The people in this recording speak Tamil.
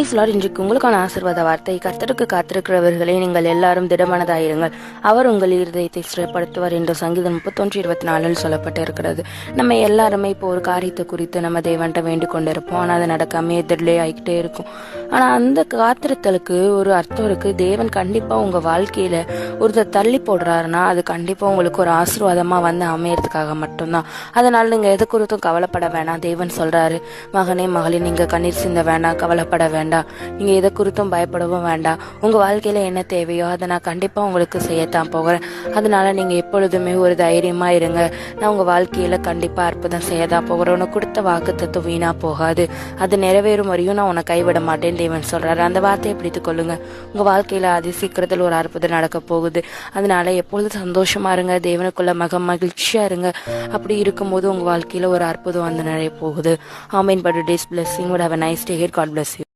தேங்க்ஸ் லார்ட் இன்றைக்கு உங்களுக்கான ஆசீர்வாத வார்த்தை. கர்த்தருக்கு காத்திருக்கிறவர்களே நீங்கள் எல்லாரும் திடமானதாயிருங்கள். அவர் உங்கள் இருதயத்தை ஸ்திரப்படுத்துவார் என்று சங்கீதம் முப்பத்தொன்று இருபத்தி நாலில் சொல்லப்பட்டு இருக்கிறது நம்ம எல்லாருமே இப்போ ஒரு காரியத்தை குறித்து நம்ம தேவன்ட்ட வேண்டிக் கொண்டிருப்போம். ஆனால் அது நடக்காமே எதிரிலே ஆகிக்கிட்டே இருக்கும். ஆனால் அந்த காத்திருத்தலுக்கு ஒரு அர்த்தம் இருக்கு. தேவன் கண்டிப்பாக உங்கள் வாழ்க்கையில ஒருத்தர் தள்ளி போடுறாருன்னா அது கண்டிப்பாக உங்களுக்கு ஒரு ஆசீர்வாதமாக வந்து அமையறதுக்காக மட்டும்தான். அதனால நீங்கள் எது குறித்தும் கவலைப்பட வேணாம். தேவன் சொல்றாரு மகனே மகளே நீங்கள் கண்ணீர் சிந்த வேணாம் கவலைப்பட வேண்டாம் வேண்டாம் நீங்கள் எதை குறித்தும் பயப்படவும் வேண்டாம் உங்கள் வாழ்க்கையில் என்ன தேவையோ அதை நான் கண்டிப்பாக உங்களுக்கு செய்யத்தான் போகிறேன். அதனால நீங்கள் எப்பொழுதுமே ஒரு தைரியமாக இருங்க. நான் உங்கள் வாழ்க்கையில் கண்டிப்பாக அற்புதம் செய்யதான் போகிறேன். உனக்கு கொடுத்த வாக்கு தத்துவம் வீணாக போகாது. அது நிறைவேறும் வரையும் நான் உன்னை கைவிட மாட்டேன் தேவன் சொல்கிறாரு அந்த வார்த்தையை பிடித்து கொள்ளுங்க. உங்கள் வாழ்க்கையில் அதி சீக்கிரத்தில் ஒரு அற்புதம் நடக்க போகுது. அதனால எப்பொழுதும் சந்தோஷமாக இருங்க. தேவனுக்குள்ள மக மகிழ்ச்சியாக இருங்க. அப்படி இருக்கும்போது உங்கள் வாழ்க்கையில் ஒரு அற்புதம் வந்து நிறைய போகுது. ஆமீன். But days blessing would have a nice day here God bless you